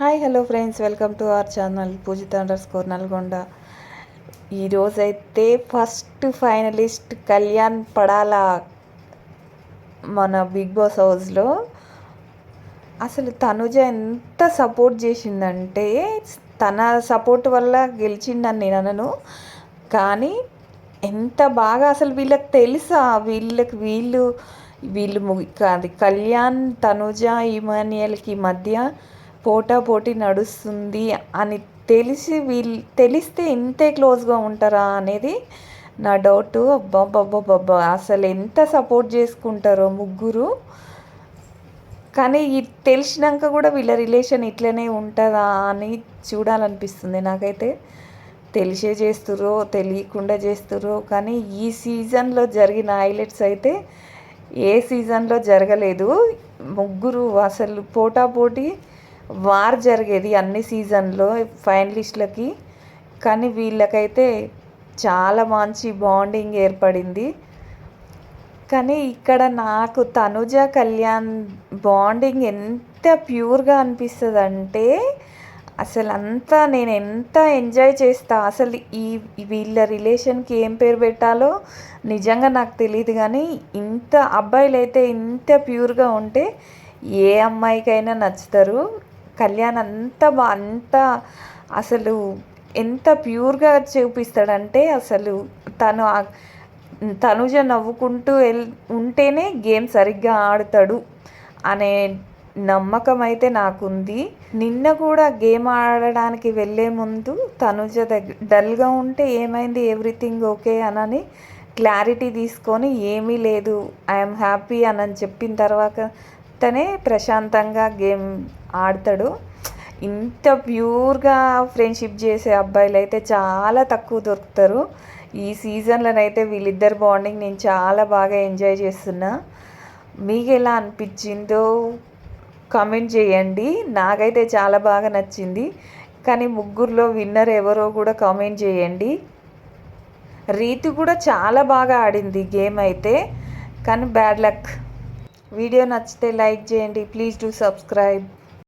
Hi hello friends. Welcome to our channel Poojitha underscore Nalgonda. ఈరోజైతే first finalist Kalyan Padala మన big boss హౌస్లో. అసలు తనుజ ఎంత సపోర్ట్ చేసిందంటే తన సపోర్ట్ వల్ల గెలిచిందని నేను అనను. కానీ ఎంత బాగా అసలు వీళ్ళకి తెలుసా? వీళ్ళకి వీళ్ళు వీళ్ళు అది కళ్యాణ్ తనుజ ఇమానియల్కి మధ్య పోటాపోటీ నడుస్తుంది అని తెలిసి వీళ్ళు తెలిస్తే ఇంతే క్లోజ్గా ఉంటారా అనేది నా డౌట్. అబ్బాబ్బాబ్బాబ్బా అసలు ఎంత సపోర్ట్ చేసుకుంటారో ముగ్గురు. కానీ తెలిసినాక కూడా వీళ్ళ రిలేషన్ ఇట్లనే ఉంటుందా అని చూడాలనిపిస్తుంది నాకైతే. తెలిసే చేస్తురో తెలియకుండా చేస్తురో కానీ ఈ సీజన్లో జరిగిన హైలైట్స్ అయితే ఏ సీజన్లో జరగలేదు. ముగ్గురు అసలు పోటాపోటీ వార్ జరిగేది అన్ని సీజన్లో ఫైనలిస్ట్లకి కానీ వీళ్ళకైతే చాలా మంచి బాండింగ్ ఏర్పడింది. కానీ ఇక్కడ నాకు తనుజ కళ్యాణ్ బాండింగ్ ఎంత ప్యూర్గా అనిపిస్తుంది అంటే అసలు అంతా నేను ఎంత ఎంజాయ్ చేస్తా అసలు ఈ వీళ్ళ రిలేషన్కి ఏం పేరు పెట్టాలో నిజంగా నాకు తెలియదు కానీ ఇంత అబ్బాయిలు అయితే ఇంత ప్యూర్గా ఉంటే ఏ అమ్మాయికైనా నచ్చుతారు. కళ్యాణ్ అంత బా అంత అసలు ఎంత ప్యూర్గా చూపిస్తాడంటే అసలు తను తనుజ నవ్వుకుంటూ వెల్ ఉంటేనే గేమ్ సరిగ్గా ఆడతాడు అనే నమ్మకం అయితే నాకుంది. నిన్న కూడా గేమ్ ఆడడానికి వెళ్ళే ముందు తనుజ దగ్గర డల్గా ఉంటే ఏమైంది ఎవ్రీథింగ్ ఓకే అనని క్లారిటీ తీసుకొని ఏమీ లేదు ఐఎమ్ హ్యాపీ అని చెప్పిన తర్వాత వెంటనే ప్రశాంతంగా గేమ్ ఆడతాడు. ఇంత ప్యూర్గా ఫ్రెండ్షిప్ చేసే అబ్బాయిలు అయితే చాలా తక్కువ దొరుకుతారు. ఈ సీజన్లోనైతే వీళ్ళిద్దరు బాండింగ్ నేను చాలా బాగా ఎంజాయ్ చేస్తున్నా. మీకు ఎలా అనిపించిందో కామెంట్ చేయండి. నాకైతే చాలా బాగా నచ్చింది. కానీ ముగ్గురులో విన్నర్ ఎవరో కూడా కామెంట్ చేయండి. రీతి కూడా చాలా బాగా ఆడింది గేమ్ అయితే. కానీ బ్యాడ్ లక్. వీడియో నచ్చితే లైక్ చేయండి. Please do subscribe.